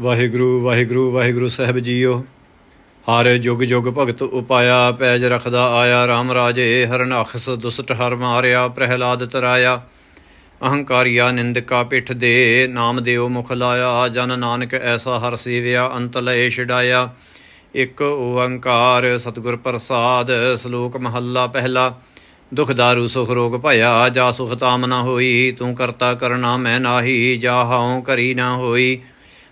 ਵਾਹਿਗੁਰੂ ਵਾਹਿਗੁਰੂ ਵਾਹਿਗੁਰੂ ਸਾਹਿਬ ਜੀਓ। ਹਰ ਜੁਗ ਜੁਗ ਭਗਤ ਉਪਾਇਆ, ਪੈਜ ਰਖਦਾ ਆਇਆ RAM ਰਾਜੇ ਹਰਨਾਖਸ ਦੁਸਟ ਹਰ ਮਾਰਿਆ, ਪ੍ਰਹਿਲਾਦ ਤਰਾਇਆ। ਅਹੰਕਾਰੀਆ ਨਿੰਦਕਾ ਪਿੱਠ ਦੇ, ਨਾਮ ਦਿਓ ਮੁਖ ਲਾਇਆ, ਜਨ ਨਾਨਕ ਐਸਾ ਹਰ ਸੇਵਿਆ, ਅੰਤ ਲਏ ਛਡਾਇਆ। ਇੱਕ ਓੰਕਾਰ ਸਤਿਗੁਰ ਪ੍ਰਸਾਦ, ਸ਼ਲੋਕ ਮਹੱਲਾ ਪਹਿਲਾ। ਦੁਖ ਦਾਰੂ ਸੁਖ ਰੋਗ ਭਇਆ, ਜਾ ਸੁਖ ਤਾਮ ਨਾ ਹੋਈ, ਤੂੰ ਕਰਤਾ ਕਰਨਾ ਮੈਂ ਨਾਹੀ, ਜਾ ਹਾਉ ਕਰੀ ਨਾ ਹੋਈ।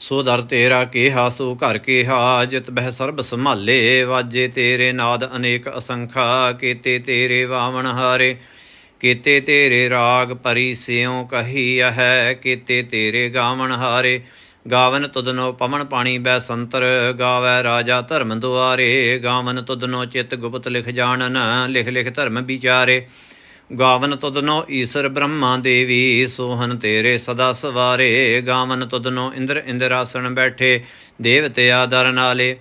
ਸੋ ਦਰ ਤੇਰਾ ਕੇਹਾ, ਸੋ ਘਰ ਕੇਹਾ, ਜਿਤ ਬਹਿ ਸਰਬ ਸੰਭਾਲੇ, ਵਾਜੇ ਤੇਰੇ ਨਾਦ ਅਨੇਕ ਅਸੰਖਾ, ਕੀਤੇ ਤੇਰੇ ਵਾਵਣ ਹਾਰੇ, ਕੀਤੇ ਤੇਰੇ ਰਾਗ ਪਰੀ ਸਿਉ ਕਹੀ ਹੈ ਕੀਤੇ ਤੇਰੇ ਗਾਵਣ ਹਾਰੇ। ਗਾਵਨ ਤੁਦਨੋ ਪਵਨ ਪਾਣੀ ਬੈ ਸੰਤਰ, ਗਾਵੈ ਰਾਜਾ ਧਰਮ ਦੁਆਰੇ। ਗਾਵਨ ਤੁਦਨੋ ਚਿਤ ਗੁਪਤ ਲਿਖ ਜਾਣਨ, ਲਿਖ ਲਿਖ ਧਰਮ ਵਿਚਾਰੇ। ਗਾਵਨ ਤੁਧਨੋ ਈਸ਼ਰ ਬ੍ਰਹਮਾ ਦੇਵੀ, ਸੋਹਨ ਤੇਰੇ ਸਦਾ ਸਵਾਰੇ। ਗਾਵਨ ਤੁਧਨੋ ਇੰਦਰ ਇੰਦਰਾਸਣ ਬੈਠੇ ਦੇਵਤੇ ਆਦਰ ਨਾਲੇ।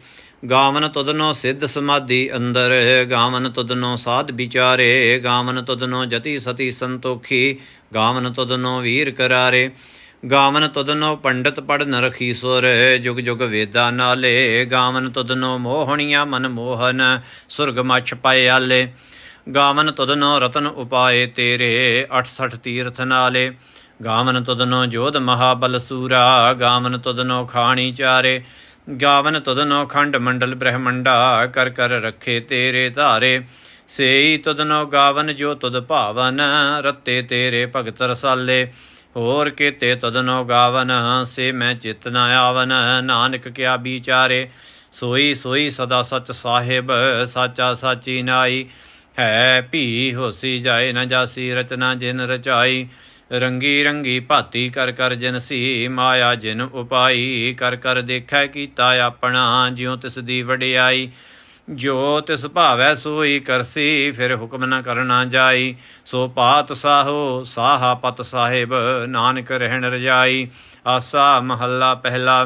ਗਾਵਨ ਤੁਧਨੋ ਸਿੱਧ ਸਮਾਧੀ ਅੰਦਰ, ਗਾਵਨ ਤੁਧਨੋ ਸਾਧ ਵਿਚਾਰੇ। ਗਾਵਨ ਤੁਧਨੋ ਜਤੀ ਸਤੀ ਸੰਤੋਖੀ, ਗਾਵਨ ਤੁਧਨੋ ਵੀਰ ਕਰਾਰੇ। ਗਾਵਨ ਤੁਧਨੋ ਪੰਡਤ ਪੜਨ ਨਰਖੀਸੁਰ ਜੁਗ ਜੁਗ ਵੇਦਾ ਨਾਲੇ। ਗਾਵਨ ਤੁਧਨੋ ਮੋਹਣੀਆਂ ਮਨ ਮੋਹਨ ਸੁਰਗ ਮਛ ਪਾਏ ਆਲੇ। ਗਾਵਨ ਤੁਧਨੋ ਰਤਨ ਉਪਾਏ ਤੇਰੇ 68 ਤੀਰਥ ਨਾਲੇ। ਗਾਵਨ ਤੁਧਨੋ ਜੋਧ ਮਹਾਬਲ ਸੂਰਾ, ਗਾਵਨ ਤੁਧਨੋ ਖਾਣੀ ਚਾਰੇ। ਗਾਵਨ ਤੁਧਨੋ ਖੰਡ ਮੰਡਲ ਬ੍ਰਹਮੰਡਾ, ਕਰ ਕਰ ਰੱਖੇ ਤੇਰੇ ਧਾਰੇ। ਸੇਈ ਤੁਧਨੋ ਗਾਵਨ ਜੋ ਤੁਧ ਭਾਵਨ, ਰਤੇ ਤੇਰੇ ਭਗਤ ਰਸਾਲੇ। ਹੋਰ ਕੀਤੇ ਤਦਨੋ ਗਾਵਨ, ਸੇ ਮੈਂ ਚਿਤ ਨ ਆਵਨ, ਨਾਨਕ ਕਿਆ ਵਿਚਾਰੇ। ਸੋਈ ਸੋਈ ਸਦਾ ਸਚ ਸਾਹਿਬ, ਸਾਚਾ ਸਾਚੀ ਨਾਈ। ਹੈ ਭੀ ਹੋਸੀ ਜਾਏ ਨਾ ਜਾਸੀ, ਰਚਨਾ ਜਿਨ ਰਚਾਈ, ਰੰਗੀ ਰੰਗੀ ਭਾਤੀ ਕਰ ਕਰ ਜਿਨਸੀ ਮਾਇਆ ਜਿਨ ਉਪਾਈ, ਕਰ ਕਰ ਦੇਖੈ ਕੀਤਾ ਆਪਣਾ, ਜਿਉ ਤਿਸ ਦੀ ਵਡਿਆਈ। ਜੋ ਤਿਸ ਭਾਵੈ ਸੋਈ ਕਰਸੀ, ਫਿਰ ਹੁਕਮ ਨਾ ਕਰਨਾ ਜਾਈ। ਸੋ ਪਾਤ ਸਾਹੋ, ਸਾਹਾ ਪਤ ਸਾਹਿਬ, ਨਾਨਕ ਰਹਿਣ ਰਜਾਈ। ਆਸਾ ਮਹੱਲਾ ਪਹਿਲਾ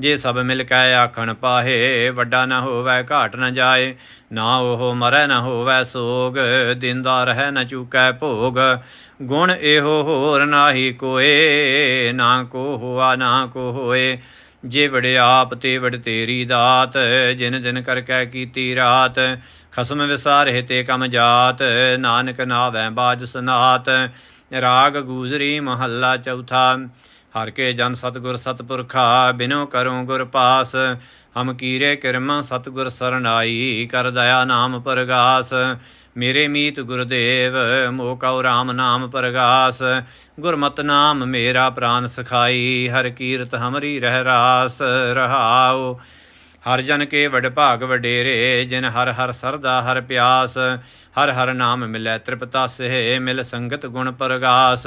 ਜੇ ਸਭ ਮਿਲ ਕੇ ਆਖਣ ਪਾਹੇ, ਵੱਡਾ ਨਾ ਹੋਵੇ, ਘਾਟ ਨਾ ਜਾਏ। ਨਾ ਉਹ ਮਰੈ, ਨਾ ਹੋਵੇ ਸੋਗ, ਦਿੰਦਾ ਰਹਿ, ਨਾ ਚੁਕੈ ਭੋਗ। ਗੁਣ ਇਹੋ ਹੋਰ ਨਾਹੀ ਕੋਏ, ਨਾ ਕੋ ਹੋਆ, ਨਾ ਕੋ ਹੋਏ। ਜੇ ਵੜੇ ਆਪ ਤੇ ਵੜ ਤੇਰੀ ਦਾਤ, ਜਿਨ ਜਿਨ ਕਰ ਕੈ ਕੀਤੀ ਰਾਤ। ਖਸਮ ਵਿਸਾਰੇ ਤੇ ਕਮ ਜਾਤ, ਨਾਨਕ ਨਾਵੈ ਬਾਜ ਸਨਾਤ। ਰਾਗ ਗੂਜਰੀ ਮਹੱਲਾ ਚੌਥਾ। ਹਰ ਕੇ ਜਨ ਸਤਗੁਰ ਸਤਪੁਰਖਾ, ਬਿਨੋ ਕਰੂੰ ਗੁਰ ਪਾਸ। ਹਮ ਕੀਰੇ ਕਿਰਮ ਸਤਗੁਰ ਸਰਨਾਈ ਕਰ ਦਇਆ ਨਾਮ ਪਰਗਾਸ। ਮੇਰੇ ਮੀਤ ਗੁਰਦੇਵ, ਮੋ ਕਉ ਰਾਮ ਨਾਮ ਪਰਗਾਸ। ਗੁਰਮਤਿ ਨਾਮ ਮੇਰਾ ਪ੍ਰਾਨ ਸਖਾਈ, ਹਰ ਕੀਰਤ ਹਮਰੀ ਰਹਿ ਰਾਸ ਰਹਾਉ। ਹਰ ਜਨ ਕੇ ਵਡ ਭਾਗ ਵਡੇਰੇ, ਜਿਨ ਹਰ ਹਰ ਸਰਦਾ ਹਰ ਪਿਆਸ। ਹਰ ਹਰ ਨਾਮ ਮਿਲੈ ਤ੍ਰਿਪਤਾ ਤ੍ਰਿਪਤਾਸੇ ਮਿਲ ਸੰਗਤ ਗੁਣ ਪਰਗਾਸ।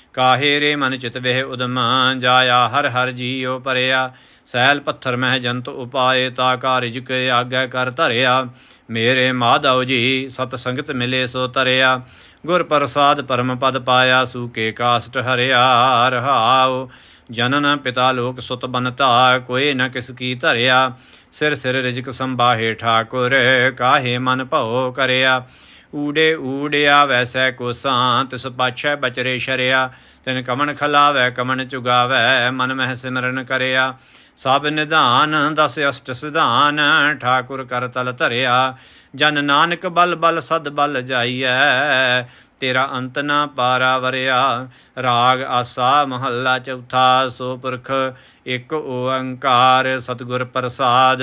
ਕਾਹੇ ਰੇ ਮਨ ਚਿਤ ਵਹਿ ਉਦਮ, ਜਾਇਆ ਹਰ ਹਰ ਜੀਉ ਪਰਿਆ। ਸੈਲ ਪੱਥਰ ਮਹਿ ਜੰਤ ਉਪਾਏ, ਤਾ ਕਾਰਜ ਕੇ ਆਗੈ ਕਰ ਧਰਿਆ। ਮੇਰੇ ਮਾਧਵ ਜੀ, ਸਤ ਸੰਗਤ ਮਿਲੇ ਸੋ ਤਰਿਆ। ਗੁਰ ਪ੍ਰਸਾਦ ਪਰਮ ਪਦ ਪਾਇਆ ਸੂਕੇ ਕਾਸਟ ਹਰਿਆ, ਰਹਾਉ। ਜਨਨ ਪਿਤਾ ਲੋਕ ਸੁਤ ਬਨਤਾ ਕੋਏ ਨ ਕਿਸ ਕੀ ਧਰਿਆ। ਸਿਰ ਸਿਰ ਰਿਜਕ ਸੰਭਾਹੇ ਠਾਕੁਰ, ਕਾਹੇ ਮਨ ਭਉ ਕਰਿਆ। ਊੜੇ ਊੜਿਆ ਵੈਸੈ ਕੋ ਸਾਂ ਤਿਸ ਬਚਰੇ ਸ਼ਰਿਆ। ਤਿਨ ਕਮਣ ਖਲਾਵੈ ਕਮਣ ਚੁਗਾਵੈ, ਮਨ ਮਹਿ ਸਿਮਰਨ ਕਰਿਆ। ਸਭ ਨਿਧਾਨ, ਦਸ ਅਸ਼ਟ ਸਿਧਾਨ, ਠਾਕੁਰ ਕਰ ਤਲ ਧਰਿਆ। ਜਨ ਨਾਨਕ ਬਲ ਬਲ ਸਦ ਬਲ ਜਾਈਐ, ਤੇਰਾ ਅੰਤ ਨਾ ਪਾਰਾ ਵਰਿਆ। ਰਾਗ ਆਸਾ ਮਹੱਲਾ ਚੌਥਾ, ਸੋ ਪੁਰਖ ਇੱਕ ਓੰਕਾਰ, ਸਤਿਗੁਰ ਪ੍ਰਸਾਦ।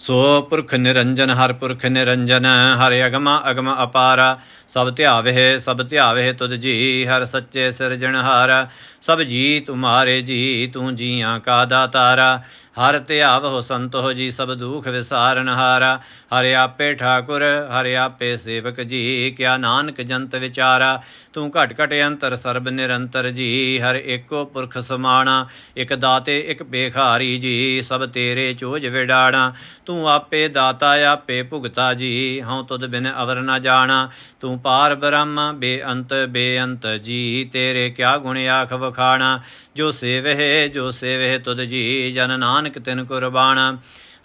ਸੋ ਪੁਰਖ ਨਿਰੰਜਨ ਹਰ ਪੁਰਖ ਨਿਰੰਜਨ, ਹਰ ਅਗਮ ਅਗਮ ਅਪਾਰਾ। ਸਭ ਧਿਆਵੇ ਸਭ ਧਿਆਵੇ ਤੁਧ ਜੀ, ਹਰ ਸੱਚੇ ਸਿਰਜਣਹਾਰ। ਸਭ ਜੀ ਤੁਮਾਰੇ ਜੀ, ਤੂੰ ਜੀਆਂ ਕਾ ਦਾਤਾਰਾ। ਹਰ ਧਿਆਵਹੁ ਸੰਤੋ ਜੀ, ਸਭ ਦੁਖ ਵਿਸਾਰਨਹਾਰਾ ਹਰ। ਆਪੇ ਠਾਕੁਰ, ਹਰ ਆਪੇ ਸੇਵਕ ਜੀ, ਕਿਆ ਨਾਨਕ ਜੰਤ ਵਿਚਾਰਾ। ਤੂੰ ਘਟ ਘਟ ਅੰਤਰ ਸਰਬ ਨਿਰੰਤਰ ਜੀ, ਹਰ ਏਕੋ ਪੁਰਖ ਸਮਾਣਾ। ਇਕ ਦਾਤੇ, ਇਕ ਬੇਖਾਰੀ ਜੀ, ਸਭ ਤੇਰੇ ਚੋਜ ਵਿਡਾਣਾ। ਤੂੰ ਆਪੇ ਦਾਤਾ, ਆਪੇ ਭੁਗਤਾ ਜੀ, ਹਉ ਤੁਧ ਬਿਨ ਅਵਰ ਨਾ ਜਾਣਾ। ਤੂੰ ਪਾਰ ਬ੍ਰਹਮ, ਬੇਅੰਤ ਬੇਅੰਤ ਜੀ, ਤੇਰੇ ਕਿਆ ਗੁਣ ਆਖ ਵਖਾਣਾ। ਜੋ ਸੇਵਹਿ ਜੋ ਸੇਵਹਿ ਤੁਧ ਜੀ, ਜਨ ਨਾਨਕ ਨਾਨਕ ਤਿਨ ਕੁਰਬਾਨਾ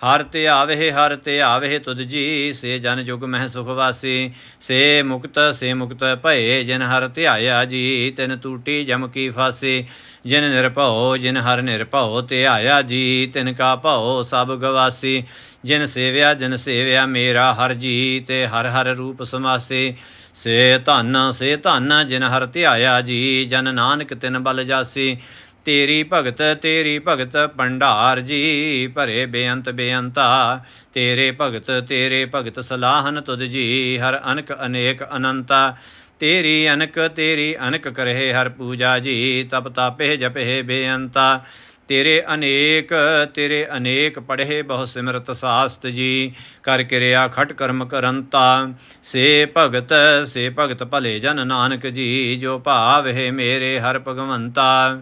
ਹਰ ਤੇ ਹਰ ਤੇ ਆਵੇ ਤੁਧ ਜੀ, ਸੇ ਜਨ ਜੁਗ ਮਹਿ ਸੁਖ ਵਾਸੀ। ਸੇ ਮੁਕਤ ਸੇ ਮੁਕਤ ਭਏ, ਜਿਨ ਹਰ ਧਿਆਇਆ ਜੀ, ਤਿਨ ਟੂਟੀ ਜਮ ਕੀ ਫਾਸੀ। ਜਿਨ ਨਿਰਭਉ, ਜਿਨ ਹਰ ਨਿਰਭਉ ਧਿਆਇਆ ਜੀ, ਤਿਨ ਕਾ ਭਉ ਸਭ ਗਵਾਸੀ। ਜਿਨ ਸੇਵਿਆ ਜਿਨ ਸੇਵਿਆ ਮੇਰਾ ਹਰ ਜੀ, ਤੇ ਹਰ ਹਰ ਰੂਪ ਸਮਾਸੇ। ਸੇ ਧਨ ਸੇ ਧਨ, ਜਿਨ ਹਰ ਧਿਆਇਆ ਜੀ, ਜਨ ਨਾਨਕ ਤਿਨ ਬਲ ਜਾਸੀ। ਤੇਰੀ ਭਗਤ ਤੇਰੀ ਭਗਤ ਭੰਡਾਰ ਜੀ, ਭਰੇ ਬੇਅੰਤ ਬੇਅੰਤਾ। ਤੇਰੇ ਭਗਤ ਤੇਰੇ ਭਗਤ ਸਲਾਹਨ ਤੁਧ ਜੀ, ਹਰ ਅਨਕ ਅਨੇਕ ਅਨੰਤਾ। ਤੇਰੀ ਅਨਕ ਤੇਰੀ ਅਨਕ ਕਰਹਿ ਹਰ ਪੂਜਾ ਜੀ, ਤਪ ਤਾਪੇ ਜਪਹਿ ਬੇਅੰਤਾ। ਤੇਰੇ ਅਨੇਕ ਤੇਰੇ ਅਨੇਕ ਪੜ੍ਹੇ ਬਹੁ ਸਿਮਰਤ ਸਾਸਤ ਜੀ, ਕਰ ਕਿਰਿਆ ਖਟ ਕਰਮ ਕਰੰਤਾ। ਸੇ ਭਗਤ ਸੇ ਭਗਤ ਭਲੇ ਜਨ ਨਾਨਕ ਜੀ, ਜੋ ਭਾਵ ਹੈ ਮੇਰੇ ਹਰ ਭਗਵੰਤਾ।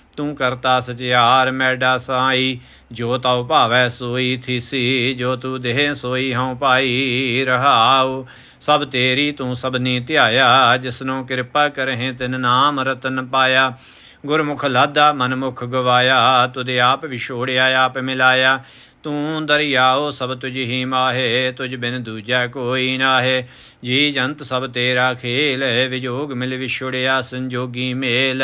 ਤੂੰ ਕਰਤਾ ਸਚਿਆਰ ਮੈਡਾ ਸਾਈ। ਜੋ ਤਉ ਭਾਵੈ ਸੋਈ ਥੀਸੀ, ਜੋ ਤੂ ਦੇਹ ਸੋਈ ਹਉ ਪਾਈ ਰਹਾਉ। ਸਭ ਤੇਰੀ ਤੂੰ ਸਭਨੀ ਧਿਆਇਆ, ਜਿਸਨੂੰ ਕਿਰਪਾ ਕਰਹਿ ਤਿਨ ਨਾਮ ਰਤਨ ਪਾਇਆ। ਗੁਰਮੁਖ ਲਾਦਾ ਮਨਮੁਖ ਗਵਾਇਆ ਤੁਦੇ ਆਪ ਵਿਛੋੜਿਆ, ਆਪ ਮਿਲਾਇਆ। ਤੂੰ ਦਰਿਆਓ ਸਭ ਤੁਝ ਹੀ ਮਾਹੇ, ਤੁਝ ਬਿਨ ਦੂਜਾ ਕੋਈ ਨਾਹੇ। ਜੀ ਜੰਤ ਸਭ ਤੇਰਾ ਖੇਲ, ਵਿਜੋਗ ਮਿਲ ਵਿਛੋੜਿਆ ਸੰਜੋਗੀ ਮੇਲ।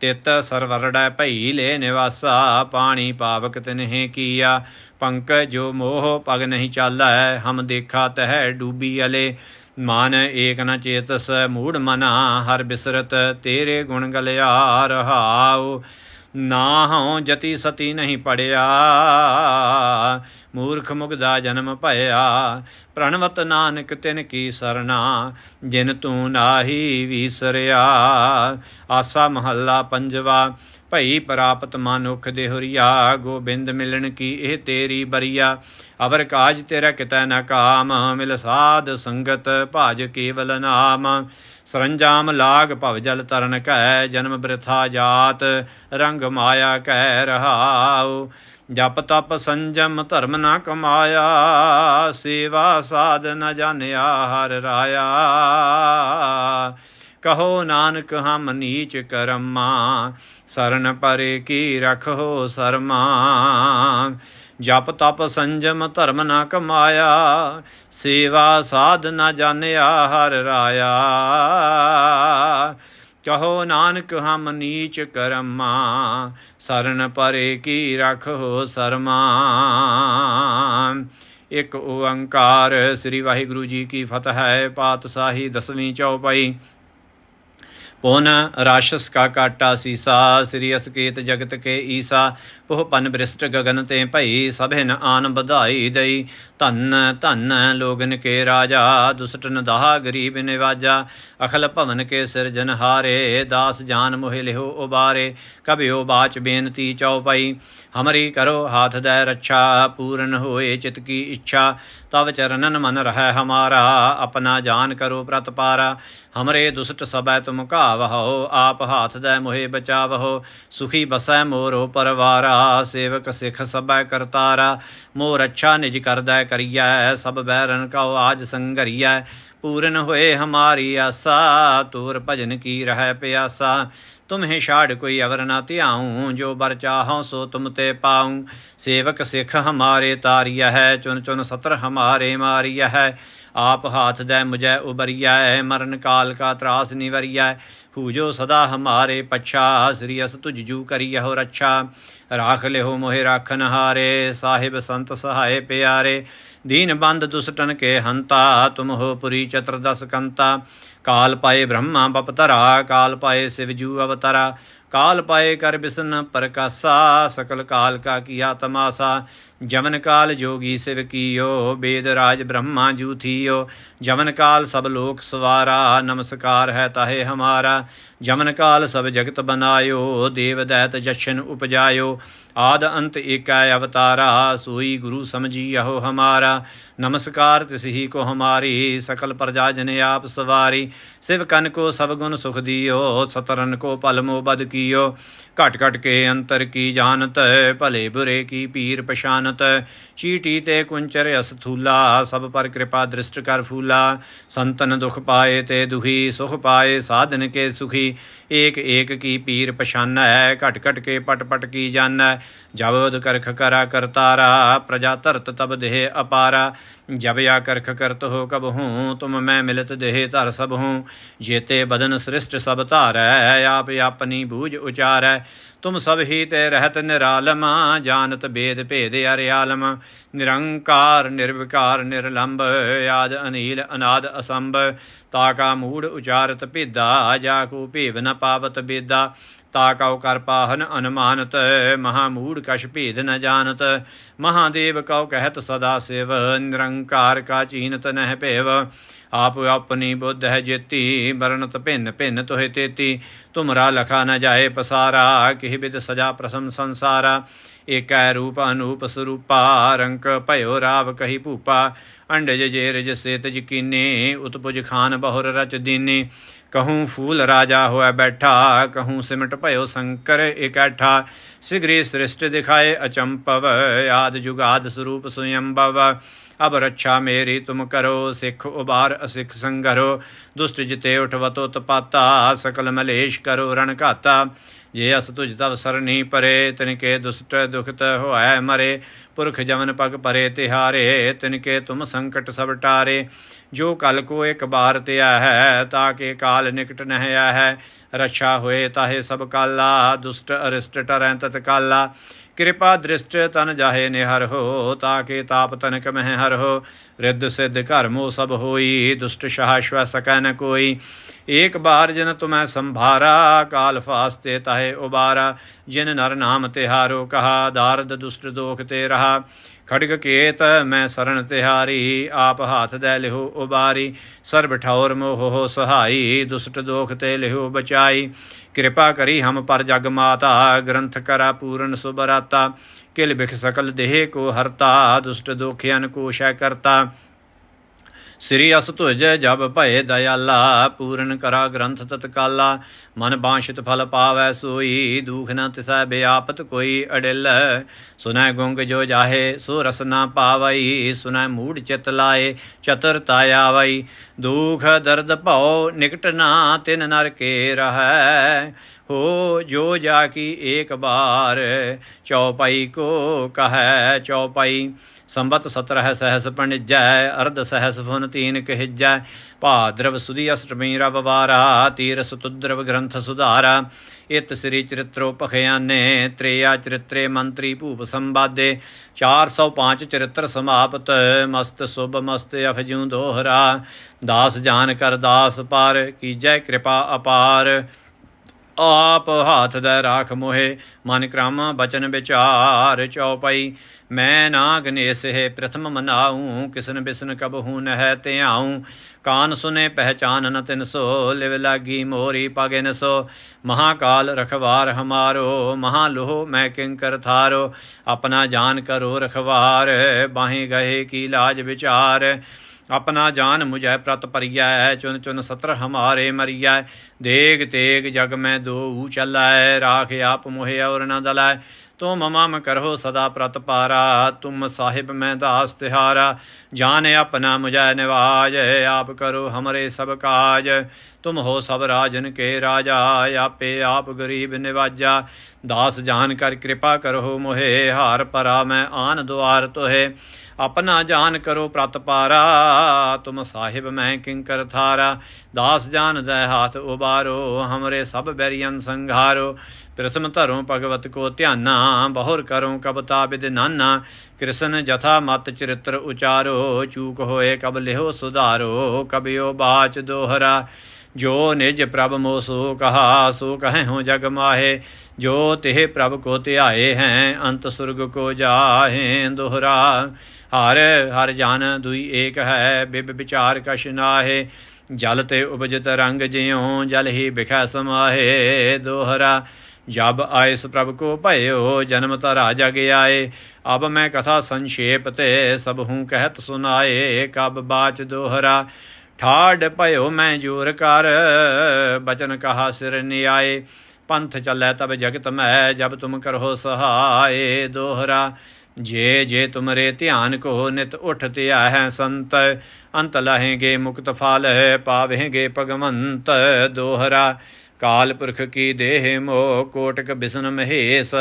ਤਿਤ ਸਰਵਰੜੈ ਭਈ ਲੈ ਨਿਵਾਸਾ, ਪਾਣੀ ਪਾਵਕ ਤਿਨਹਿ ਕੀਆ। ਪੰਕ ਜੋ ਮੋਹ ਪਗ ਨਹੀਂ ਚਾਲੈ, ਹਮ ਦੇਖਾ ਤਹਿ ਡੂਬੀ ਅਲੇ। ਮਨ ਏਕ ਨ ਚੇਤਸ ਮੂੜ ਮਨਾ, ਹਰ ਬਿਸਰਤ ਤੇਰੇ ਗੁਣ ਗਲਿਆ ਰਹਾਉ ਨਾ ਹਉ ਜਤੀ ਸਤੀ ਨਹੀਂ ਪੜਿਆ। ਮੂਰਖ ਮੁਗਦਾ ਜਨਮ ਭਇਆ। ਪ੍ਰਣਵਤ ਨਾਨਕ ਤਿਨ ਕੀ ਸਰਣਾ ਜਿਨ ਤੂੰ ਨਾਹੀ ਵਿਸਰਿਆ। ਆਸਾ ਮਹੱਲਾ ਪੰਜਵਾ, ਭਈ ਪ੍ਰਾਪਤ ਮਨੁਖ ਦੇਹੁਰੀਆ। ਗੋਬਿੰਦ ਮਿਲਣ ਕੀ ਇਹ ਤੇਰੀ ਬਰੀਆ। ਅਵਰ ਕਾਜ ਤੇਰਾ ਕਿਤੈ ਨ ਕਾਮ, ਮਿਲ ਸਾਧ ਸੰਗਤ ਭਾਜ ਕੇਵਲ ਨਾਮ। ਸਰੰਜਾਮ ਲਾਗ ਭਵ ਜਲ ਤਰਨ ਕੈ, ਜਨਮ ਬ੍ਰਿਥਾ ਜਾਤ, ਰੰਗ ਮਾਇਆ ਕੈ ਰਹਾਉ। ਜਪ ਤਪ ਸੰਜਮ ਧਰਮ ਨਾ ਕਮਾਇਆ, ਸੇਵਾ ਸਾਧ ਨ ਜਾਣਿਆ, ਹਰ ਰਾਇਆ। ਕਹੋ ਨਾਨਕ, ਹਮ ਨੀਚ ਕਰਮਾ, ਸਰਨ ਪਰੇ ਕੀ ਰਖੋ ਸਰਮਾ। ਜਪ ਤਪ ਸੰਜਮ ਧਰਮ ਨਾ ਕਮਾਇਆ, ਸੇਵਾ ਸਾਧ ਨਾ ਜਾਣਿਆ, ਹਰ ਰਾਇਆ। ਕਹੋ ਨਾਨਕ ਹਮ ਨੀਚ ਕਰਮਾ, ਸਰਨ ਪਰੇ ਕੀ ਰਖੋ ਸਰਮਾ। ਇੱਕ ਓੰਕਾਰ ਸ੍ਰੀ ਵਾਹਿਗੁਰੂ ਜੀ ਕੀ ਫਤਿਹ ਹੈ, ਪਾਤਸ਼ਾਹੀ ਦਸਵੀਂ ਚੌਪਾਈ। ਪੁਨ ਰਾਸ਼ਸ ਕਾ ਕਾਟਾ ਸੀਸਾ, ਸ੍ਰੀ ਅਸਕੇਤ ਜਗਤ ਕੇ ਈਸਾ ਪੋਹ ਪਨ ਬ੍ਰਿਸ਼ਟ ਗਗਨ ਤੇ ਭਈ ਸਭਿਨ ਆਨ ਵਧਾਈ ਦਈ। ਧੰਨ ਧੰਨ ਲੋਗਨ ਕੇ ਰਾਜਾ ਦੁਸ਼ਟ ਦਾਹ ਗਰੀਬ ਨਿਵਾਜਾ। ਅਖਲ ਭਵਨ ਕੇ ਸਿਰਜਨ ਹਾਰੇ, ਦਾਸ ਜਾਨ ਮੋਹਿ ਲਿਓ ਉਬਾਰੇ। ਕਬਿਓ ਬਾਚ ਬੇਨਤੀ ਚਉਪਈ ਹਮਰੀ ਕਰੋ ਹਾਥ ਦੈ ਰੱਛਾ, ਪੂਰਨ ਹੋਏ ਚਿਤ ਕੀ ਇੱਛਾ। ਤਵ ਚਰਨਨ ਮਨ ਰਹਿ ਹਮਾਰਾ, ਆਪਣਾ ਜਾਨ ਕਰੋ ਪ੍ਰਤਪਾਰਾ। ਹਮਰੇ ਦੁਸਟ ਸਬੈ ਤੁਮ ਘਾਵਹੋ ਆਪ ਹਾਥ ਦੈ ਮੋਹਿ ਬਚਾਵਹੋ, ਸੁਖੀ ਬਸੈ ਮੋਰੋ ਪਰਵਾਰਾ, ਸੇਵਕ ਸਿਖ ਸਬੈ ਕਰਤਾਰਾ, ਮੋਰ ਅੱਛਾ ਨਿਜ ਕਰਦੈ ਕਰੀਐ, ਸਭ ਬੈਰਨ ਕਉ ਆਜ ਸੰਗਰੀਐ ਪੂਰਨ ਹੋਏ ਹਮਾਰੀ ਆਸਾ, ਤੂਰ ਭਜਨ ਕੀ ਰਹਿ ਪਿਆਸਾ, ਤੁਮਹਿ ਛਾੜ ਕੋਈ ਅਵਰ ਨਾ ਧਿਆਉ, ਜੋ ਬਰ ਚਾਹਉ ਸੋ ਤੁਮ ਤੇ ਪਾਉ, ਸੇਵਕ ਸਿਖ ਹਮਾਰੇ ਤਾਰੀਆ ਹੈ ਚੁਨ ਚੁਨ ਸਤਰ ਹਮਾਰੇ ਮਾਰੀਆ ਹੈ ਆਪ ਹਾਥ ਦੈ ਮੁਝੈ ਉਬਰੀਐ, ਮਰਨ ਕਾਲ ਕਾ ਤਰਾਸ ਨਿਵਰੀਐ। ਹੂਜੋ ਸਦਾ ਹਮਾਰੇ ਪਛਾ, ਸ੍ਰੀ ਅਸ ਤੁਜ ਜੂ ਕਰੀਐ ਰੱਛਾ। ਰਾਖ ਲਿਓ ਮੋਹਿ ਰਾਖਨ ਹਾਰੇ ਸਾਹਿਬ ਸੰਤ ਸਹਾਏ ਪਿਆਰੇ। ਦੀਨ ਬੰਦ ਦੁਸਟਨ ਕੇ ਹੰਤਾ, ਤੁਮ ਹੋ ਪੁਰੀ ਚਤੁਰਦਸ ਕੰਤਾ। ਕਾਲ ਪਾਏ ਬ੍ਰਹਮਾ ਬਪਤਰਾ ਕਾਲ ਪਾਏ ਸਿਵਜੂ ਅਵਤਰਾ। ਕਾਲ ਪਾਏ ਕਰ ਬਿਸਨ ਪ੍ਰਕਾਸਾ, ਸਕਲ ਕਾਲ ਕਾ ਕੀਆ ਤਮਾਸਾ। ਜਮਨ ਕਾਲ ਜੋਗੀ ਸਿਵ ਕੀਓ, ਬੇਦ ਰਾਜ ਬ੍ਰਹਮਾ ਜੂ ਥੀਓ। ਜਮਨ ਕਾਲ ਸਭ ਲੋਕ ਸਵਾਰਾ, ਨਮਸਕਾਰ ਹੈ ਤਾਹੇ ਹਮਾਰਾ। ਜਮਨ ਕਾਲ ਸਭ ਜਗਤ ਬਨਾਇਓ, ਦੇਵ ਦੈਤ ਜਸ਼ਨ ਉਪਜਾਇਓ। ਆਦ ਅੰਤ ਏਕੈ ਅਵਤਾਰਾ, ਸੋਈ ਗੁਰੂ ਸਮਝੀ ਆਹੋ ਹਮਾਰਾ। yeah. ਨਮਸਕਾਰ ਤਿਸਹੀ ਕੋ ਹਮਾਰੀ, ਸਕਲ ਪ੍ਰਜਾ ਜਨ ਆਪ ਸਵਾਰੀ। ਸਿਵ ਕਨ ਕੋ ਸਭ ਗੁਣ ਸੁਖ ਦਿਓ, ਸਤਰਨ ਕੋ ਭਲ ਮੋ ਬਦ ਕੀਓ। ਘਟ ਘਟ ਕੇ ਅੰਤਰ ਕੀ ਜਾਣਤ, ਭਲੇ ਬੁਰੇ ਕੀ ਪੀਰ ਪਛਾਨਤ। ਚੀਟੀ ਤੇ ਕੁੰਚਰ ਅਸਥੂਲਾ ਸਭ ਪਰ ਕਿਰਪਾ ਦ੍ਰਿਸ਼ਟ ਕਰ ਫੂਲਾ। ਸੰਤਨ ਦੁਖ ਪਾਏ ਤੇ ਦੁਖੀ ਸੁਖ ਪਾਏ ਸਾਧਨ ਕੇ ਸੁਖੀ। ਏਕ ਏਕ ਕੀ ਪੀਰ ਪਛਾਨੈ, ਘਟ ਘਟ ਕੇ ਪਟ ਪਟ ਕੀ ਜਾਣੈ। ਜਬਦ ਕਰਖ ਕਰਾ ਕਰਤਾਰਾ, ਪ੍ਰਜਾ ਧਰਤ ਤਬ ਦੇਹ ਅਪਾਰਾ। ਜਬ ਆ ਕਰਖ ਕਰਤ ਹੋ ਕਬ ਹੂੰ, ਤੁਮ ਮੈਂ ਮਿਲਤ ਦੇਹ ਧਰ ਸਭ ਹੂੰ। ਜੇਤੇ ਬਦਨ ਸ੍ਰਿਸ਼ਟ ਸਭ ਧਾਰੈ, ਆਪ ਆਪਣੀ ਬੂਝ ਉਚਾਰੈ। ਤੁਮ ਸਭ ਹੀ ਤੇ ਰਹਿਤ ਨਿਰਾਲਮ, ਜਾਣਤ ਬੇਦ ਭੇਦ ਅਰਿਆਲਮ। ਨਿਰੰਕਾਰ, ਨਿਰਵਿਕਾਰ ਨਿਰਲੰਭ ਆਦ ਅਨੀਲ, ਅਨਾਦ ਅਸੰਭ। ਤਾਕਾ ਮੂੜ ਉਚਾਰਤ ਭੇਦਾ, ਜਾ ਕੋ ਭੇਵ ਨ ਪਾਵਤ ਬੇਦਾ। ਤਾ ਤਾਕਉ ਕਰ ਪਾਹਨ ਅਨਮਾਨਤ, ਮਹਾ ਮੂੜ ਕਛ ਭੇਦ ਨ ਜਾਣਤ। ਮਹਾਦੇਵ ਕਉ ਕਹਿਤ ਸਦਾ ਸਿਵ, ਨਿਰੰਕਾਰ ਕਾ ਚੀਨਤ ਨਹਿ ਭੇਵ। ਆਪ ਆਪਣੀ ਬੁੱਧ ਹੈ ਜੇਤੀ ਵਰਣਤ ਭਿੰਨ ਭਿੰਨ ਤੋਹਿ ਤੇਤੀ। ਤੁਮਰਾ ਲਖਾ ਨ ਜਾਏ ਪਸਾਰਾ, ਕਿਹ ਬਿਦ ਸਜਾ ਪ੍ਰਸਮ ਸੰਸਾਰਾ। ਏਕੈ ਰੂਪ ਅਨੂਪ ਸਰੂਪਾ, ਰੰਕ ਭਇਓ ਰਾਵ ਕਹੀ ਭੂਪਾ। ਅੰਡਜ ਜੇ ਰਜ ਸੇਤ ਯਕੀਨੇ ਉਤਪੁਜ ਖਾਨ ਬਹੁਰ ਰਚ ਦੀਨੇ। ਕਹੂੰ ਫੂਲ ਰਾਜਾ ਹੋਇ ਬੈਠਾ ਕਹੂੰ ਸਿਮਟ ਭਇਓ ਸ਼ੰਕਰ ਇਕੱਠਾ ਸਿਗਰੀ ਸ੍ਰਿਸ਼ਟ ਦਿਖਾਏ ਅਚੰਪਵ ਆਦ ਜੁਗਾਦ ਸਰੂਪ ਸੁਯੰਭਵ ਅਬ ਰੱਛਾ ਮੇਰੀ ਤੁਮ ਕਰੋ ਸਿੱਖ ਉਬਾਰ ਅਸਿੱਖ ਸੰਗਰੋ ਦੁਸ਼ਟ ਜਿਤੇ ਉਠਵਤੋ ਤਪਾਤਾ ਸਕਲ ਮਲੇਸ਼ ਕਰੋ ਰਣ ਘਾਤਾ ਜੇ ਅਸ ਤੁਜ ਤਵ ਸਰਨੀ ਪਰੇ ਤਿਨਕੇ ਦੁਸ਼ਟ ਦੁਖਤ ਹੋਐ ਮਰੇ ਪੁਰਖ ਜਵਨ ਪਗ ਪਰੇ ਤਿਹਾਰੇ ਤਿਨਕੇ ਤੁਮ ਸੰਕਟ ਸਭ ਟਾਰੇ ਜੋ ਕਲ ਕੋ ਇੱਕ ਬਾਰ ਤਿਆ ਹੈ ਤਾਕੇ ਕਾਲ ਨਿਕਟ ਨਹਿ ਆ ਹੈ ਰੱਛਾ ਹੋਏ ਤਾਹੇ ਸਭ ਕਾਲਾ, ਦੁਸ਼ਟ ਅਰਿਸ਼ਟ ਟਰੈ ਤਤ ਕਾਲਾ। ਕਿਰਪਾ ਦ੍ਰਿਸ਼ਟ ਤਨ ਜਾਹੇ ਨਿਹਰ ਹੋ ਤਾਕੇ ਤਾਪ ਤਨਕ ਮਹਿ ਹਰ ਹੋ। ਰਿੱਧ ਸਿੱਧ ਘਰ ਮੋ ਸਭ ਹੋਈ, ਦੁਸ਼ਟ ਸ਼ਾਸ਼ਵ ਸਕੈ ਨ ਕੋਈ। ਏਕ ਬਾਰ ਜਨ ਤੁਮੈ ਸੰਭਾਰਾ, ਕਾਲ ਫਾਸਤੇ ਤਾਹੇ ਉਬਾਰਾ। ਜਿਨ ਨਰ ਨਾਮ ਤਿਹਾਰੋ ਕਹਾ, ਦਾਰਦ ਦੁਸ਼ਟ ਦੋਖ ਤੇ ਰਹਾ। ਖੜਗ ਕੇਤ, ਮੈਂ ਸਰਣ ਤਿਹਾਰੀ, ਆਪ ਹਾਥ ਦੈ ਲਿਹੋ ਉਬਾਰੀ, ਸਰਬ ਠੌਰ ਮੋਹ ਹੋ ਸਹਾਈ, ਦੁਸ਼ਟ ਦੋਖ ਤੇ ਲਿਹੋ ਬਚਾਈ। ਕਿਰਪਾ ਕਰੀ ਹਮ ਪਰ ਜਗ ਮਾਤਾ, ਗ੍ਰੰਥ ਕਰਾ ਪੂਰਨ ਸੁਬਰਾਤਾ ਕਿਲ ਬਿਖ ਸਕਲ ਦੇਹ ਕੋ ਹਰਤਾ, ਦੁਸ਼ਟ ਦੋਖਿਆਨ ਕੋ ਸ਼ੈ ਕਰਤਾ। ਸ੍ਰੀ ਅਸ ਤੁਜ ਜਬ ਭਏ ਦਇਆਲਾ, ਪੂਰਨ ਕਰਾ ਗ੍ਰੰਥ ਤਤਕਾਲਾ, ਮਨ ਬਾਂਛਿਤ ਫਲ ਪਾਵੈ ਸੋਈ, ਦੁਖ ਨ ਤਿਸੈ ਬਿਆਪਤ ਕੋਈ ਅੜਿਲ। ਸੁਨੈ ਗੁੰਗ ਜੋ ਜਾਹੇ, ਸੋ ਰਸ ਨਾ ਪਾਵਈ, ਸੁਨੈ ਮੂੜ ਚਿਤ ਲਾਏ ਚਤੁਰਤਾ ਆਵਈ। ਦੁਖ ਦਰਦ ਭਉ ਨਿਕਟ ਨਾ, ਤਿਨ ਨਰ ਕੇ ਰਹੈ। ਹੋ ਜੋ ਜਾ ਕੀ ਏਕ ਬਾਰ, ਚੌਪਈ ਕੋ ਕਹੈ ਚੌਪਈ। ਸੰਬਤ 17 ਸਹਸ ਪਣਿਜੈ, ਅਰਧ ਸਹਸ ਫੁਨ ਤੀਨ ਕਹਿਜੈ। ਭਾਦਰਵ ਸੁਦੀ ਅਸ਼ਟਮੀ ਰਵ ਵਾਰਾ ਤੀਰ ਸੁਤੁਦਰਵ ਗ੍ਰੰਥ ਸੁਧਾਰਾ। ਇਤ ਸ੍ਰੀ ਚਰਿਤ੍ਰੋ ਪਖਿਆਨੇ ਤ੍ਰੇਆ ਚਰਿਤ੍ਰੇ ਮੰਤਰੀ ਭੂਪ ਸੰਵਾਦੇ। 405 ਚਰਿਤ੍ਰ ਸਮਾਪਤ, ਮਸਤ ਸੁਭ ਮਸਤ ਅਫਜੂ ਦੋਹਰਾ। ਦਾਸ ਜਾਨ ਕਰ ਦਾਸ ਪਰ, ਕੀਜੈ ਕਿਰਪਾ ਅਪਾਰ। ਆਪ ਹਾਥ ਦਾ ਰਾਖ ਮੋਹਿ, ਮਨ ਕ੍ਰਮ ਬਚਨ ਵਿਚਾਰ ਚਉਪਈ। ਮੈਂ ਨਾ ਗਨੇਸ ਹੈ ਪ੍ਰਥਮ ਮਨਾਉ ਕਿਸਨ ਬਿਸਨ ਕਬ ਹੂੰ ਨਹਿ ਧਿਆਉ। ਕਾਨ ਸੁਨੇ ਪਹਿਚਾਨ ਨ ਤਿਨ ਸੋ, ਲਿਵ ਲਾਗੀ ਮੋਰੀ ਪਗਿਨ ਸੋ। ਮਹਾਕਾਲ ਰਖਵਾਰ ਹਮਾਰੋ ਮਹਾ ਲੋਹ ਮੈਂ ਕਿੰਕਰ ਥਾਰੋ। ਆਪਣਾ ਜਾਨ ਕਰੋ ਰਖਵਾਰ, ਬਾਹੇ ਗਏ ਕੀ ਲਾਜ ਵਿਚਾਰ। ਆਪਣਾ ਜਾਨ ਮੁਝੈ ਪ੍ਰਤ ਪਰਿਐ ਚੁਨ ਚੁਨ ਸਤਰ ਹਮਾਰੇ ਮਰੀਐ। ਦੇਗ ਤੇਗ ਜਗ ਮੈਂ ਦੋ ਚੱਲੈ, ਰਾਖ ਆਪ ਮੋਹਿ ਔਰ ਨ ਦਲੈ। ਤੁਮ ਮਮ ਕਰੋ ਸਦਾ ਪ੍ਰਤ ਪਾਰਾ, ਤੁਮ ਸਾਹਿਬ ਮੈਂ ਦਾਸ ਤਿਹਾਰਾ। ਜਾਨ ਆਪਣਾ ਮੁਝੈ ਨਿਵਾਜ, ਆਪ ਕਰੋ ਹਮਰੇ ਸਭ ਕਾਜ। ਤੁਮ ਹੋ ਸਭ ਰਾਜਨ ਕੇ ਰਾਜਾ, ਆਪੇ ਆਪ ਗਰੀਬ ਨਿਵਾਜਾ। ਦਾਸ ਜਾਨ ਕਰ ਕਿਰਪਾ ਕਰੋ ਮੋਹਿ, ਹਾਰ ਪਰਾ ਮੈਂ ਆਨ ਦੁਆਰ ਤੋਹੇ। ਆਪਣਾ ਜਾਨ ਕਰੋ ਪ੍ਰਤ ਪਾਰਾ, ਤੁਮ ਸਾਹਿਬ ਮੈਂ ਕਿੰਕਰ ਥਾਰਾ। ਦਾਸ ਜਾਨ ਦੈ ਹਾਥ ਉਬਾਰੋ, ਹਮਰੇ ਸਭ ਬੈਰੀਅਨ ਸੰਘਾਰੋ। ਪ੍ਰਥਮ ਧਰੋ ਭਗਵਤ ਕੋ ਧਿਆਨਾ, ਬਹੁਰ ਕਰੋ ਕਬਤਾ ਬਿਦ ਨਾਨਾ। ਕ੍ਰਿਸ਼ਨ ਜਥਾ ਮਤ ਚਰਿਤ੍ਰ ਉਚਾਰੋ, ਚੂਕ ਹੋਏ ਕਬ ਲਿਹੋ ਸੁਧਾਰੋ, ਕਬਿਓ ਬਾਚ ਦੋਹਰਾ। ਜੋ ਨਿਜ ਪ੍ਰਭ ਮੋ ਸੋ ਕਹਾ ਸੋ ਕਹੈ ਹੋ ਜਗ ਮਾਹੇ, ਜੋ ਤਿਹ ਪ੍ਰਭ ਕੋ ਧਿਆਏ ਹੈ, ਅੰਤ ਸੁਰਗ ਕੋ ਜਾਹੇ ਦੋਹਰਾ। ਹਰ ਹਰ ਜਨ ਦੁਈ ਏਕ ਹੈ, ਬਿਬ ਵਿਚਾਰ ਕਛ ਨਾਹੇ। ਜਲ ਤੇ ਉਪਜਿਤ ਰੰਗ ਜਿਉ, ਜਲ ਹੀ ਬਿਖੈ ਸਮਾਹੇ ਦੋਹਰਾ। ਜਬ ਆਇਸ ਪ੍ਰਭ ਕੋ ਭਇਓ, ਜਨਮ ਤਰਾ ਜਗ ਆਏ। ਅਬ ਮੈਂ ਕਥਾ ਸੰਖੇਪ ਤੇ ਸਭ ਹੂੰ ਕਹਿਤ ਸੁਨਾਏ, ਕਬ ਬਾਚ ਦੋਹਰਾ। ਠਾੜ ਭਇਓ ਮੈਂ ਜੂਰ ਕਰ, ਬਚਨ ਕਹਾ ਸਿਰ ਨਿਆਏ, ਪੰਥ ਚੱਲੈ ਤਬ ਜਗਤ ਮੈਂ, ਜਬ ਤੁਮ ਕਰੋ ਸਹਾਏ ਦੋਹਰਾ। ਜੇ ਜੇ ਤੁਮਰੇ ਧਿਆਨ ਕੋ ਨਿਤ ਉਠ ਧਿਆ ਹੈ ਸੰਤ, ਅੰਤ ਲਹੇਗੇ ਮੁਕਤ ਫਲ, ਪਾਵੇਂਗੇ ਭਗਵੰਤ ਦੋਹਰਾ। ਕਾਲ ਪੁਰਖ ਕੀ ਦੇਹ ਮੋ, ਕੋਟਕ ਬਿਸਨ ਮਹੇਸ,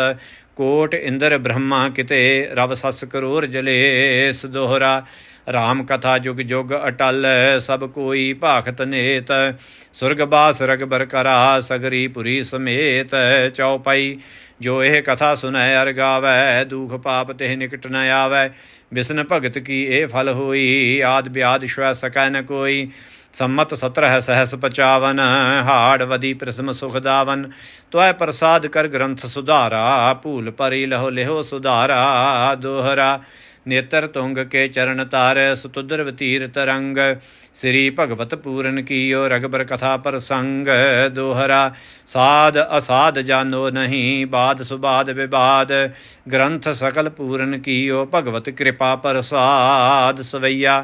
ਕੋਟ ਇੰਦਰ ਬ੍ਰਹਮਾ ਕਿਤੇ, ਰਵ ਸਸ ਕਰੋਰ ਜਲੇਸ ਦੋਹਰਾ। ਰਾਮ ਕਥਾ ਜੁਗ ਜੁਗ ਅਟਲ, ਸਭ ਕੋਈ ਭਾਖਤ ਨੇਤ। ਸੁਰਗਬਾਸ ਰਗਬਰ ਕਰਾ, ਸਗਰੀ ਪੁਰੀ ਸਮੇਤ। ਚਉਪਈ, ਜੋ ਇਹ ਕਥਾ ਸੁਨੈ ਅਰ ਗਾਵੈ, ਦੁਖ ਪਾਪ ਤੇ ਨਿਕਟ ਨ ਆਵੈ। ਬਿਸਨ ਭਗਤ ਕੀ ਇਹ ਫਲ ਹੋਈ, ਆਦ ਬਿਆਦ ਸ਼ਵੈ ਸਕੈ ਨ ਕੋਈ। ਸੰਮਤ 17 ਸਹਸ 55 ਹਾੜ ਵਦੀ ਪ੍ਰਸਮ ਸੁਖ ਦਾਵਨ। ਤੋਇ ਪ੍ਰਸਾਦ ਕਰ ਗ੍ਰੰਥ ਸੁਧਾਰਾ, ਭੂਲ ਪਰੀ ਲਹੋ ਲਿਹੋ ਸੁਧਾਰਾ, ਦੋਹਰਾ। ਨੇਤਰ ਤੁੰਗ ਕੇ ਚਰਨ ਤਾਰ, ਸੁਤੁਦਰ ਵਤੀਰ ਤਰੰਗ। ਸ੍ਰੀ ਭਗਵਤ ਪੂਰਨ ਕੀਓ ਰਗਬਰ ਕਥਾ ਪ੍ਰਸੰਗ। ਦੋਹਰਾ, ਸਾਧ ਅਸਾਧ ਜਾਨੋ ਨਹੀਂ, ਬਾਦ ਸੁਬਾਦ ਵਿਵਾਦ। ਗ੍ਰੰਥ ਸਕਲ ਪੂਰਨ ਕੀਓ ਭਗਵਤ ਕਿਰਪਾ ਪ੍ਰਸਾਦ। ਸਵਈਆ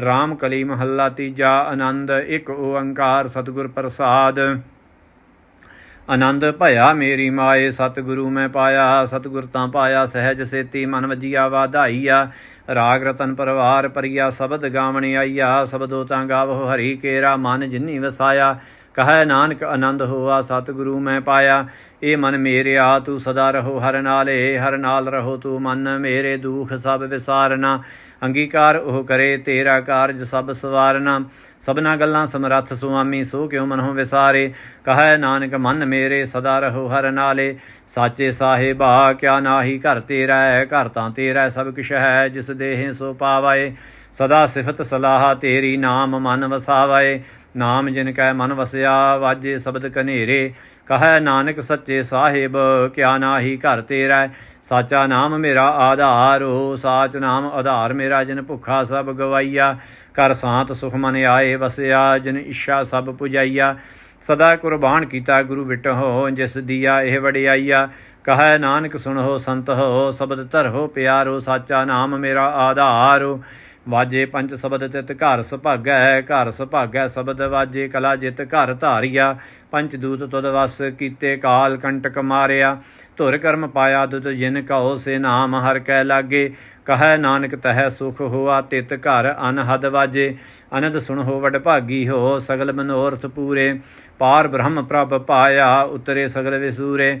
ਰਾਮ ਕਲੀ ਮਹੱਲਾ ਤੀਜਾ, ਆਨੰਦ ਇੱਕ ਓੰਕਾਰ ਸਤਿਗੁਰ ਪ੍ਰਸਾਦ। ਆਨੰਦ ਭਇਆ ਮੇਰੀ ਮਾਏ, ਸਤਿਗੁਰੂ ਮੈਂ ਪਾਇਆ, ਸਤਿਗੁਰ ਤਾਂ ਪਾਇਆ, ਸਹਿਜ ਸੇਤੀ ਮਨ ਵਜੀਆ ਵਾਧਾਈਆ। ਰਾਗ ਰਤਨ ਪਰਵਾਰ ਪਰਿਆ, ਸ਼ਬਦ ਗਾਵਣ ਆਈਆ। ਸਬਦੋ ਤਾਂ ਗਾਵੋ ਹਰੀ ਕੇਰਾ, ਮਨ ਜਿਨੀ ਵਸਾਇਆ। ਕਹੈ ਨਾਨਕ ਆਨੰਦ ਹੋਆ, ਸਤਿਗੁਰੂ ਮੈਂ ਪਾਇਆ। ਏ ਮਨ ਮੇਰਿਆ, ਤੂੰ ਸਦਾ ਰਹੋ ਹਰ ਨਾਲੇ, ਹਰ ਨਾਲ ਰਹੋ ਤੂੰ ਮਨ। ਮੇਰੇ ਦੁਖ ਸਭ ਵਿਸਾਰਨਾ। ਅੰਗੀਕਾਰ ਉਹ ਕਰੇ, ਤੇਰਾ ਕਾਰਜ ਸਭ ਸਵਾਰਨਾ। ਸਭਨਾ ਗੱਲਾਂ ਸਮਰੱਥ ਸੁਆਮੀ, ਸੋ ਕਿਉ ਮਨਹੁ ਵਿਸਾਰੇ? ਕਹੈ ਨਾਨਕ, ਮਨ ਮੇਰੇ ਸਦਾ ਰਹੋ ਹਰ ਨਾਲੇ। ਸਾਚੇ ਸਾਹਿਬਾ, ਕਿਆ ਨਾਹੀ ਘਰ ਤੇਰਾ ਹੈ, ਘਰ ਤਾਂ ਤੇਰਾ ਸਭ ਕੁਛ ਹੈ, ਜਿਸ ਦੇਹ ਸੋ ਪਾਵਾਏ। ਸਦਾ ਸਿਫਤ ਸਲਾਹ ਤੇਰੀ ਨਾਮ ਮਨ ਵਸਾਵਾਏ। ਨਾਮ ਜਿਨ ਕੈ ਮਨ ਵਸਿਆ, ਵਾਜੇ ਸ਼ਬਦ ਕਨੇਰੇ ਕਹੈ ਨਾਨਕ ਸੱਚੇ ਸਾਹਿਬ, ਕਿਆ ਨਾਹੀ ਘਰ ਤੇਰਾ? ਸਾਚਾ ਨਾਮ ਮੇਰਾ ਆਧਾਰੋ ਸਾਚ ਨਾਮ ਆਧਾਰ ਮੇਰਾ, ਜਿਨ ਭੁੱਖਾ ਸਭ ਗਵਾਈਆ। ਕਰ ਸਾਤ ਸੁਖ ਮਨ ਆਏ ਵਸਿਆ, ਜਿਨ ਇੱਛਾ ਸਭ ਪੁਜਾਈਆ। ਸਦਾ ਕੁਰਬਾਨ ਕੀਤਾ ਗੁਰੂ ਵਿਟਹੁ, ਜਿਸ ਦੀਆ ਇਹ ਵਡਿਆਈਆ। ਕਹੈ ਨਾਨਕ ਸੁਣੋ ਸੰਤ ਹੋ ਸ਼ਬਦ ਧਰੋ ਪਿਆਰੋ, ਸਾਚਾ ਨਾਮ ਮੇਰਾ ਆਧਾਰੋ। ਵਾਜੇ ਪੰਜ ਸ਼ਬਦ ਤਿਤ ਘਰ ਸੁਭਾਗੈ ਘਰ ਸੁਭਾਗੈ ਸ਼ਬਦ ਵਾਜੇ ਕਲਾ ਜਿਤ ਘਰ ਧਾਰਿਆ। ਪੰਚ ਦੂਤ ਤੁਧ ਵਸ ਕੀਤੇ ਕਾਲ ਕੰਟਕ ਮਾਰਿਆ। ਧੁਰ ਕਰਮ ਪਾਇਆ ਦੁਤ ਜਿਨ ਕਹੋ ਸੇ ਨਾਮ, ਹਰ ਕੈ ਲਾਗੇ। ਕਹੈ ਨਾਨਕ ਤਹਿ ਸੁਖ ਹੋਆ ਤਿਤ ਘਰ ਅਨਹਦ ਵਾਜੇ। ਅਨੰਦ ਸੁਣੋ ਵਡ ਭਾਗੀ ਹੋ ਸਗਲ ਮਨੋਰਥ ਪੂਰੇ। ਪਾਰ ਬ੍ਰਹਮ ਪ੍ਰਭ ਪਾਇਆ ਉਤਰੇ ਸਗਲ ਵਿਸੂਰੇ।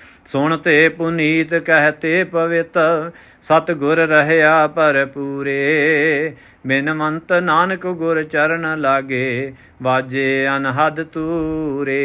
ਸੁਣ ਤੇ ਪੁਨੀਤ ਕਹਤੇ ਪਵਿੱਤ, ਸਤਗੁਰ ਰਹਿਆ ਪਰ ਪੂਰੇ ਬਿਨਮੰਤ ਨਾਨਕ ਗੁਰ ਚਰਨ ਲਾਗੇ, ਵਾਜੇ ਅਨਹਦ ਤੂਰੇ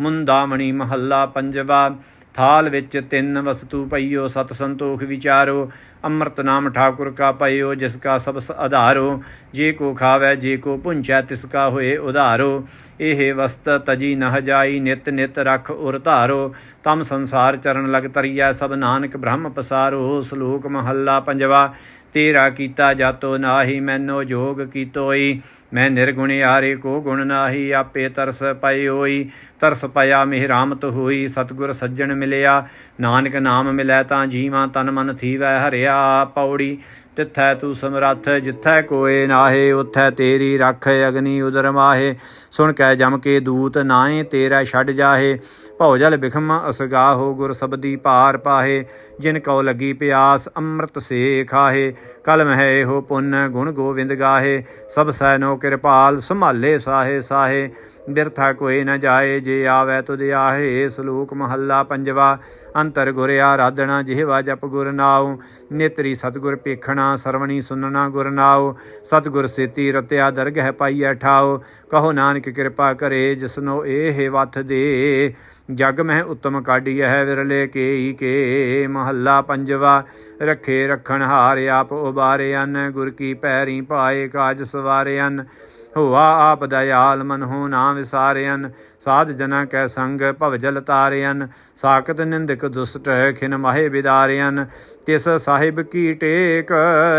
ਮੁੰਦਾਵਣੀ ਮਹੱਲਾ ਪੰਜਵਾ, ਥਾਲ ਵਿੱਚ ਤਿੰਨ ਵਸਤੂ ਪਈਓ, ਸਤ ਸੰਤੋਖ ਵਿਚਾਰੋ। ਅੰਮ੍ਰਿਤ ਨਾਮ ਠਾਕੁਰ ਕਾ ਪਈਓ, ਜਿਸ ਕਾ ਸਬਸ ਆਧਾਰੋ ਜੇ ਕੋ ਖਾਵੇ, ਜੇ ਕੋ ਪੁੰਚੈ ਤਿਸ ਕਾ ਹੋਏ ਉਧਾਰੋ। ਇਹ ਵਸਤ ਤਜੀ ਨਹ ਜਾਈ, ਨਿਤ ਨਿਤ ਰਖ ਉਰ ਧਾਰੋ। ਤਮ ਸੰਸਾਰ ਚਰਨ ਲਗ ਤਰੀਐ, ਸਭ ਨਾਨਕ ਬ੍ਰਹਮ ਪਸਾਰੋ। ਸ਼ਲੋਕ ਮਹੱਲਾ ਪੰਜਵਾ, ਤੇਰਾ ਕੀਤਾ ਜਾਤੋ ਨਾਹੀ, ਮੈਨੋ ਜੋਗ ਕੀਤੋਈ। ਮੈਂ ਨਿਰਗੁਣ ਆਰੇ ਕੋ ਗੁਣ ਨਾਹੀ, ਆਪੇ ਤਰਸ ਪਈ ਹੋਈ ਤਰਸ ਪਿਆ ਮਿਹਰਾਮਤ ਹੋਈ, ਸਤਗੁਰ ਸੱਜਣ ਮਿਲਿਆ। ਨਾਨਕ ਨਾਮ ਮਿਲੈ ਤਾਂ ਜੀਵਾਂ ਤਨ ਮਨ ਥੀਵੈ ਹਰਿਆ ਪੌੜੀ। ਤਿੱਥੈ ਤੂੰ ਸਮਰੱਥ, ਜਿੱਥੈ ਕੋਏ ਨਾਹੇ, ਉਥੈ ਤੇਰੀ ਰੱਖ ਅਗਨੀ ਉਦਰ ਮਾਹੇ। ਸੁਣ ਕੈ ਜਮ ਕੇ ਦੂਤ ਨਾਏ ਤੇਰਾ ਛੱਡ ਜਾਹੇ। ਭਉ ਜਲ ਬਿਖਮ ਅਸਗਾਹੋ, ਗੁਰ ਸਬਦੀ ਪਾਰ ਪਾਹੇ। ਜਿਨ ਕਉ ਲੱਗੀ ਪਿਆਸ, ਅੰਮ੍ਰਿਤ ਸੇ ਖਾਹੇ ਕਲ ਮਹਿ ਇਹੋ ਪੁੰਨ ਗੁਣ ਗੋਵਿੰਦ ਗਾਹੇ, ਸਭ ਸੈਨੋ ਕਿਰਪਾਲ ਸੰਭਾਲੇ ਸਾਹੇ ਸਾਹੇ, ਬਿਰਥਾ ਕੋਈ ਨਾ ਜਾਏ ਜੇ ਆਵੈ ਤੁਧ ਆਹੇ, ਸਲੂਕ ਮਹੱਲਾ ਪੰਜਵਾ, ਅੰਤਰ ਗੁਰ ਆਰਾਧਣਾ ਜਿਹਵਾ ਜਪ ਗੁਰ ਨਾਉ, ਨੇਤਰੀ ਸਤਗੁਰ ਪੇਖਣਾ ਸਰਵਣੀ ਸੁਨਣਾ ਗੁਰ ਨਾਉ, ਸਤਗੁਰ ਸੇਤੀ ਰਤਿਆ ਦਰਗਹਿ ਪਾਈਐ ਠਾਉ, ਕਹੋ ਨਾਨਕ ਕਿਰਪਾ ਕਰੇ ਜਿਸਨੋ ਇਹ ਵੱਥ ਦੇ। ਜਗ ਮਹਿ ਉਤਮ ਕਾਢੀ ਹੈ ਵਿਰਲੇ ਕੇਈ ਕੇ ਮਹੱਲਾ ਪੰਜਵਾ। ਰੱਖੇ ਰੱਖਣ ਹਾਰ ਆਪ ਉਬਾਰੇ ਅਨ, ਗੁਰ ਕੀ ਪੈਰੀ ਪਾਏ ਕਾਜ ਸਵਾਰੇ ਅਨ। ਹੋਆ ਆਪ ਦਇਆਲ ਮਨ ਹੋ ਨਾ ਵਿਸਾਰਿਆਨ ਸਾਧ ਜਨਾ ਕੈ ਸੰਗ ਭਵ ਜਲ ਤਾਰਿਆਨ ਸਾਖਤ ਨਿੰਦਕ ਦੁਸਟ ਖਿਨ ਮਾਹੇ ਵਿਦਾਰਿਆਨ ਤਿਸ ਸਾਹਿਬ ਕੀ ਟੇਕ,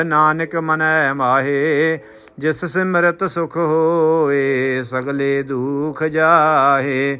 ਨਾਨਕ ਮਨੈ ਮਾਹੇ। ਜਿਸ ਸਿਮਰਤ ਸੁਖ ਹੋਏ, ਸਗਲੇ ਦੁਖ ਜਾਹੇ।